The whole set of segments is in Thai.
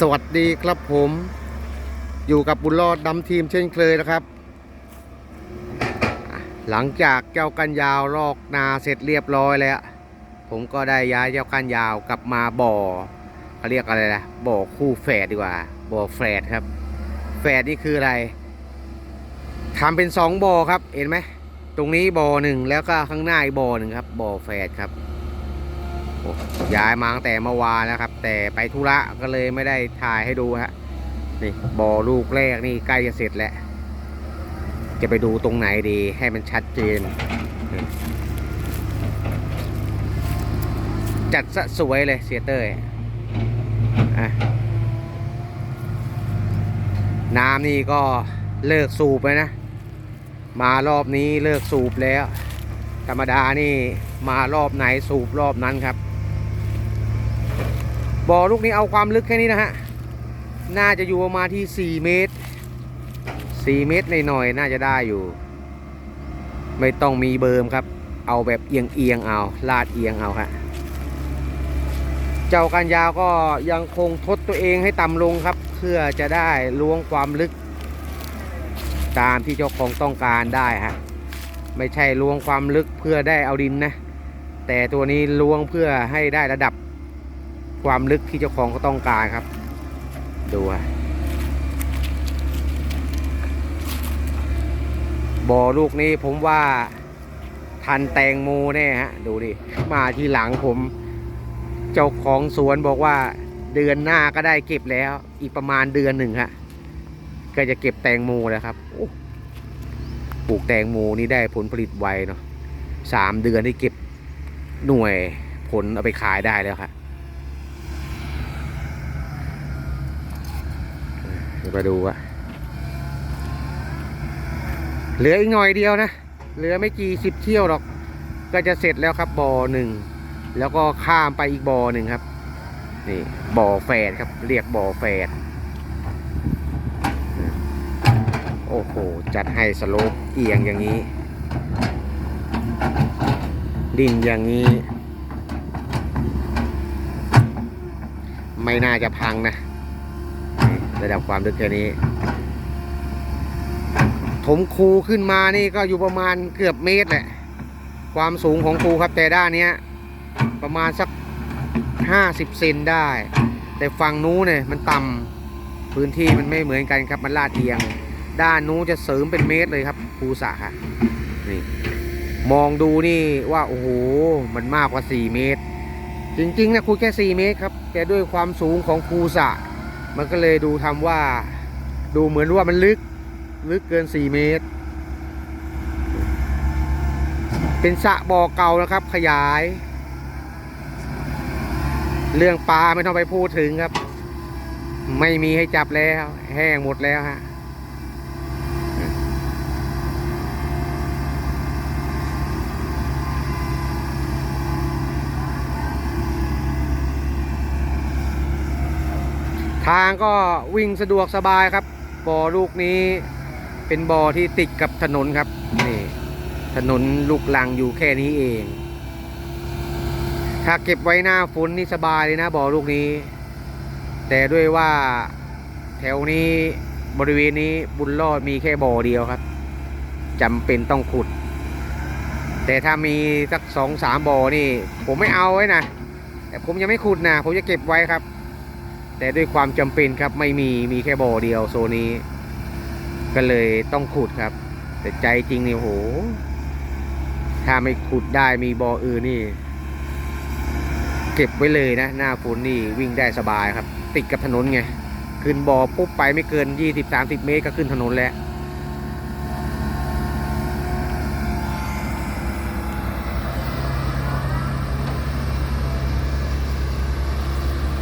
สวัสดีครับผมอยู่กับบุญรอดดำทีมเช่นเคยนะครับ หลังจากเจ้ากันยาวลอกนาเสร็จเรียบร้อยแล้วผมก็ได้ย้ายเจ้ากันยาวกลับมาบ่อเขาเรียกอะไรนะบ่อคู่แฝดดีกว่าบ่อแฝดครับ แฝดนี่คืออะไรทำเป็นสองบ่อครับเห็นไหมตรงนี้บ่อหนึ่งแล้วก็ข้างหน้าอีกบ่อหนึ่งครับบ่อแฝดครับ ย้ายมาตั้งแต่เมื่อวานแล้วครับ แต่ไปธุระก็เลยไม่ได้ถ่ายให้ดูฮะนี่บ่อลูกแรกนี่ใกล้จะเสร็จแล้ว จะไปดูตรงไหนดีให้มันชัดเจน จัดสะสวยเลยเสียเต้ยอะน้ำนี่ก็เลิกสูบแล้วนะ มารอบนี้เลิกสูบแล้ว ธรรมดานี่มารอบไหนสูบรอบนั้นครับ บ่อลูกนี้เอาความลึกแค่นี้นะฮะ น่าจะอยู่ประมาณที่ 4 เมตร 4 เมตรหน่อยๆน่าจะได้อยู่ ไม่ต้องมีเบิร์มครับ เอาแบบเอียงเอียงเอา ลาดเอียงเอาฮะเจ้ากันยาวก็ยังคงทดตัวเองให้ต่ำลงครับ เพื่อจะได้ล้วงความลึก ตามที่เจ้าของต้องการได้ฮะ ไม่ใช่ล้วงความลึกเพื่อได้เอาดินนะ แต่ตัวนี้ล้วงเพื่อให้ได้ระดับ ความลึกที่เจ้าของเขาต้องการครับ ดูบ่อลูกนี้ผมว่าทันแตงโมแน่ฮะ ดูดิ มาทีหลังผม เจ้าของสวนบอกว่าเดือนหน้าก็ได้เก็บแล้ว อีกประมาณเดือนหนึ่งฮะก็จะเก็บแตงโมแล้วครับปลูกแตงโมนี่ได้ผลผลิตไวเนาะสามเดือนได้เก็บหน่วยผลเอาไปขายได้แล้วครับ ดี๋ยวมาดูอะเหลืออีกหน่อยเดียวนะ เหลือไม่กี่สิบเที่ยวหรอก ก็จะเสร็จแล้วครับบ่อหนึ่ง แล้วก็ข้ามไปอีกบ่อหนึ่งครับ นี่บ่อแฝดครับ เรียกบ่อแฝดโอ้โห จัดให้สโลปเอียงอย่างนี้ ดินอย่างนี้ ไม่น่าจะพังนะ ระดับความลึกแค่นี้ ถมคูขึ้นมานี่ก็อยู่ประมาณเกือบเมตรแหละ ความสูงของคูครับแต่ด้านนี้ประมาณสักห้าสิบเซนได้ แต่ฝั่งนู้นเนี่ยมันต่ำพื้นที่มันไม่เหมือนกันครับมันลาดเอียง ด้านนู้นจะเสริมเป็นเมตรเลยครับภูสะค่ะนี่มองดูนี่ว่าโอ้โหมันมากกว่า 4 เมตร จริงๆนะคุยแค่ 4 เมตรครับแต่ด้วยความสูงของภูสะ มันก็เลยดูทำว่า ดูเหมือนว่ามันลึก ลึกเกิน 4 เมตร เป็นสะบ่อเก่านะครับ ขยาย เรื่องปลาไม่ต้องไปพูดถึงครับ ไม่มีให้จับแล้ว แห้งหมดแล้วฮะ ทางก็วิ่งสะดวกสบายครับ บ่อลูกนี้เป็นบ่อที่ติดกับถนนครับนี่ถนนลูกลังอยู่แค่นี้เอง ถ้าเก็บไว้หน้าฝนนี่สบายเลยนะบ่อลูกนี้ แต่ด้วยว่าแถวนี้บริเวณนี้บุญรอดมีแค่บ่อเดียวครับจำเป็นต้องขุด แต่ถ้ามีสักสองสามบ่อนี่ ผมไม่เอาไว้นะแต่ผมยังไม่ขุดนะผมจะเก็บไว้ครับ แต่ด้วยความจำเป็นครับไม่มีมีแค่บ่อเดียวโซนี้ ก็เลยต้องขุดครับ แต่ใจจริงนี่โห ถ้าไม่ขุดได้มีบ่ออื่นนี่ เก็บไว้เลยนะหน้าฝนนี่วิ่งได้สบายครับ ติดกับถนนไง ขึ้นบ่อปุ๊บไปไม่เกิน 20-30 เมตรก็ขึ้นถนนแล้ว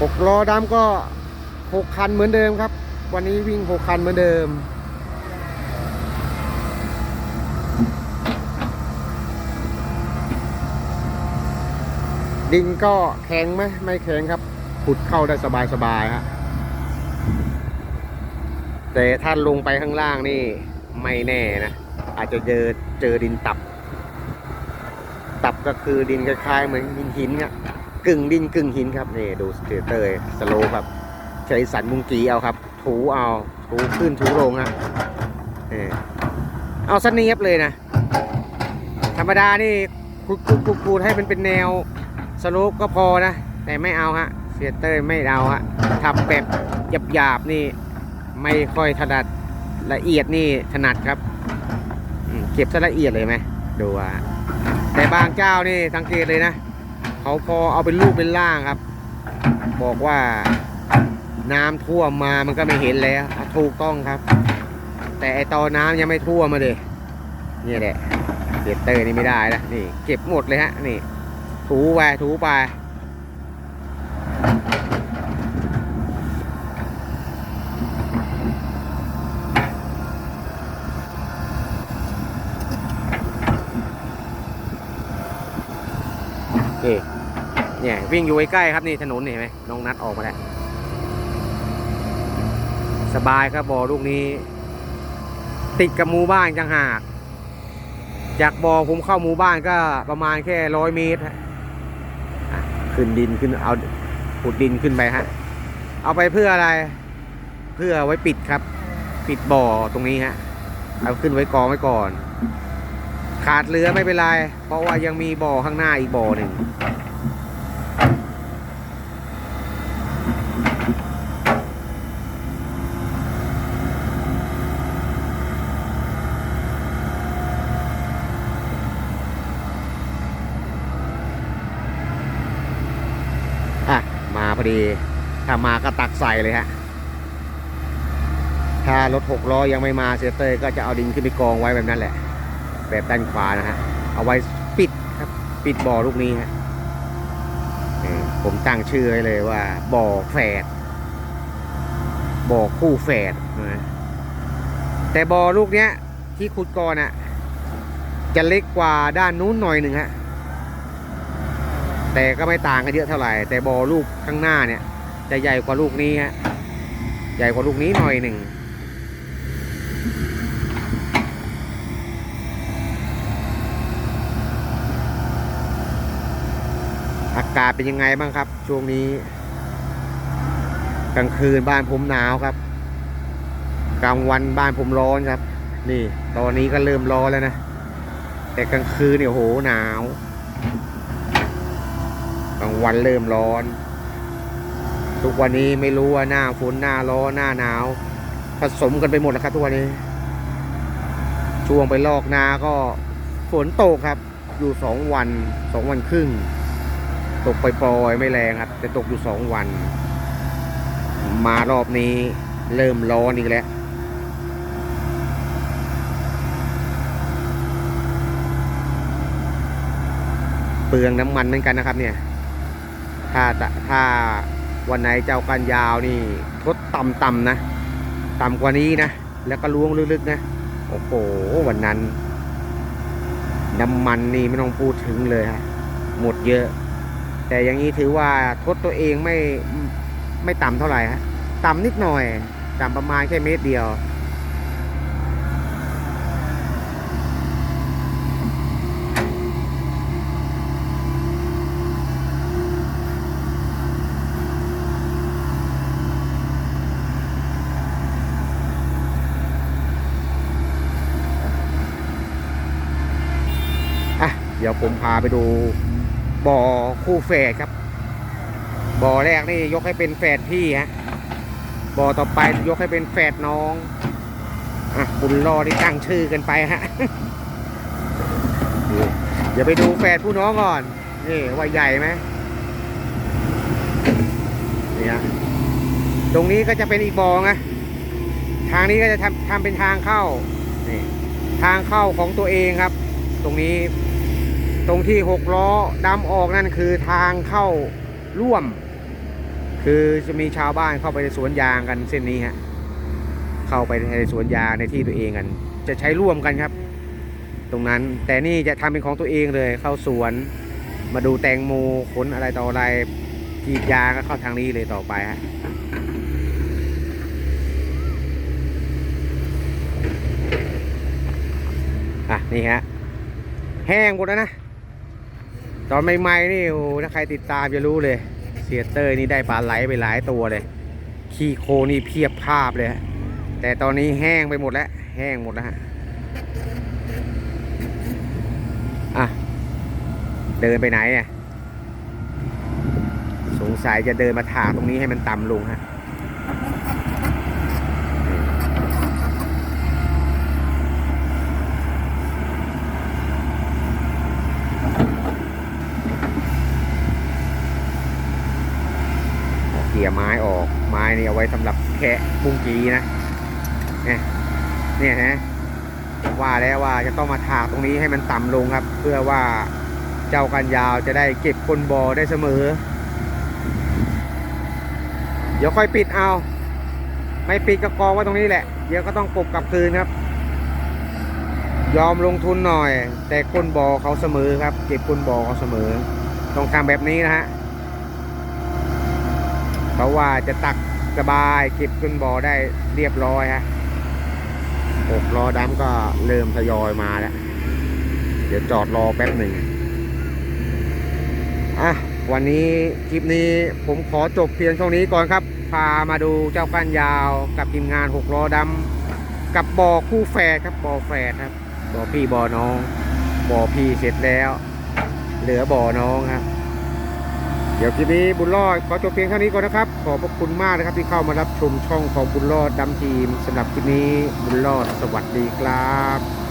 หกล้อดำก็หกคันเหมือนเดิมครับ วันนี้วิ่งหกคันเหมือนเดิม ดินก็แข็งไหมไม่แข็งครับขุดเข้าได้สบายสบายฮะแต่ถ้าลงไปข้างล่างนี่ไม่แน่นะ อาจจะเจอเจอดินตับ ตับก็คือดินคล้ายๆเหมือนหินหินๆอะ กึ่งดินกึ่งหินครับนี่ดูสเตอร์สโลครับใช้สันมุงกีเอาครับ ถูเอาถูขึ้นถูลงฮะเออเอาสเนียบเลยนะ ธรรมดานี่คูดคูดคูดคูดให้มันเป็นแนวสโลปก็พอนะ แต่ไม่เอาฮะเสียเตอร์ไม่เอาฮะทำแบบหยาบๆนี่ไม่ค่อยถนัดละเอียดนี่ถนัดครับเก็บซะละเอียดเลยไหมดูว่าแต่บางเจ้านี่สังเกตเลยนะ เขาพอเอาเป็นรูปเป็นล่างครับ บอกว่าน้ำท่วมมามันก็ไม่เห็นแล้วถูกต้องครับ แต่ไอตอนน้ำยังไม่ท่วมมาเลยนี่แหละเก็บเตอร์นี่ไม่ได้นะนี่ เก็บหมดเลยฮะนี่ ถูไปถูไปนี่ เนี่ยวิ่งอยู่ใกล้ๆครับนี่ถนนนี่เห็นไหมน้องนัดออกมาแล้วสบายครับบ่อลูกนี้ ติดกับหมู่บ้านจังหากจากบ่อผมเข้าหมู่บ้านก็ประมาณแค่ร้อยเมตรฮะอะขึ้นดินขึ้นเอาขุดดินขึ้นไปฮะเอาไปเพื่ออะไร เพื่อไว้ปิดครับ ปิดบ่อตรงนี้ฮะเอาขึ้นไว้กองไว้ก่อน ขาดเรือไม่เป็นไร เพราะว่ายังมีบ่อข้างหน้าอีกบ่อหนึ่ง อดี ถ้ามาก็ตักใส่เลยฮะ ถ้ารถหกล้อยังไม่มาเซยเตอร์ก็จะเอาดินขึ้นไปกองไว้แบบนั้นแหละ แบบด้านขวานะฮะ เอาไว้ปิดครับ ปิดบ่อลูกนี้ฮะผมตั้งชื่อไว้เลยว่าบ่อแฝดบ่อคู่แฝดนะแต่บ่อลูกเนี้ยที่ขุดก่อนอะ จะเล็กกว่าด้านนู้นหน่อยหนึ่งฮะ แต่ก็ไม่ต่างกันเยอะเท่าไหร่ แต่บอลูกข้างหน้าเนี่ย จะใหญ่กว่าลูกนี้ฮะใหญ่กว่าลูกนี้หน่อยหนึ่งอากาศเป็นยังไงบ้างครับ ช่วงนี้ กลางคืนบ้านผมหนาวครับ กลางวันบ้านผมร้อนครับ นี่ ตอนนี้ก็เริ่มร้อนแล้วนะ แต่กลางคืนเนี่ยโหหนาว กลางวันเริ่มร้อน ทุกวันนี้ไม่รู้ว่าหน้าฝนหน้าร้อนหน้าหนาว ผสมกันไปหมดแล้วครับทุกวันนี้ ช่วงไปลอกนาก็ฝนตกครับ อยู่สองวันสองวันครึ่ง ตกไปปล่อยๆไม่แรงครับ แต่ตกอยู่สองวัน มารอบนี้เริ่มร้อนอีกแล้วเปลืองน้ำมันเหมือนกันนะครับเนี่ย ถ้าถ้าวันไหนเจ้ากันยาวนี่ทดต่ำๆนะ ต่ำกว่านี้นะ แล้วก็ล้วงลึกๆนะ โอ้โห วันนั้น น้ำมันนี่ไม่ต้องพูดถึงเลยฮะ หมดเยอะ แต่อย่างนี้ถือว่าทดตัวเองไม่ไม่ต่ำเท่าไหร่ฮะ ต่ำนิดหน่อย ต่ำประมาณแค่เมตรเดียว อะ เดี๋ยวผมพาไปดูบ่อคู่แฝดครับ บ่อแรกนี่ยกให้เป็นแฝดพี่ฮะบ่อต่อไปยกให้เป็นแฝดน้องอะบุญรอที่ตั้งชื่อกันไปฮะเดี๋ยวไปดูแฝดผู้น้องก่อนนี่ว่าใหญ่ไหมนี่ฮะตรงนี้ก็จะเป็นอีกบ่อไงทางนี้ก็จะทำทำเป็นทางเข้านี่ทางเข้าของตัวเองครับ ตรงนี้ ตรงที่หกล้อดำออกนั่นคือทางเข้าร่วม คือจะมีชาวบ้านเข้าไปในสวนยางกันเส้นนี้ฮะเข้าไปในสวนยางในที่ตัวเองกัน จะใช้ร่วมกันครับ ตรงนั้นแต่นี่จะทำเป็นของตัวเองเลยเข้าสวน มาดูแตงโมขนอะไรต่ออะไรกีดยางก็เข้าทางนี้เลยต่อไปฮะอะนี่ฮะแห้งหมดแล้วนะ ตอนใหม่ๆนี่โอ้ถ้าใครติดตามจะรู้เลย เสียเตอร์นี่ได้ปลาไหลไปหลายตัวเลย ขี้โคนี่เพียบภาพเลยฮะแต่ตอนนี้แห้งไปหมดแล้ว แห้งหมดแล้วฮะอะ เดินไปไหนอะ สงสัยจะเดินมาถางตรงนี้ให้มันต่ำลงฮะ เกี่ยไม้ออกไม้นี่เอาไว้สำหรับแคะบุ้งกีนะเนี่ยเนี่ยฮะว่าแล้วว่าจะต้องมาถากตรงนี้ให้มันต่ำลงครับ เพื่อว่าเจ้ากันยาวจะได้เก็บก้นบอได้เสมอ เดี๋ยวค่อยปิดเอา ไม่ปิดก็กองไว้ตรงนี้แหละ เดี๋ยวก็ต้องกบกลับคืนครับ ยอมลงทุนหน่อย แต่ก้นบอเขาเสมอครับ เก็บก้นบอเขาเสมอ ต้องทำแบบนี้นะฮะ เพราะว่าจะตักสบายเก็บขึ้นบอได้เรียบร้อยฮะหกล้อดำก็เริ่มทยอยมาแล้ว เดี๋ยวจอดรอแป๊บหนึ่งอะวันนี้คลิปนี้ผมขอจบเพียงช่วงนี้ก่อนครับ พามาดูเจ้าก้านยาวกับทีมงานหกล้อดำกับบ่อคู่แฝดครับบ่อแฝดครับบ่อพี่บ่อน้องบ่อพี่เสร็จแล้ว เหลือบ่อน้องครับ ดี๋ยวคลิปนี้บุญรอดขอจบเพียงเท่านี้ก่อนนะครับ ขอบพระคุณมากนะครับที่เข้ามารับชมช่องของบุญรอดดำทีมสำหรับคลิปนี้บุญรอดสวัสดีครับ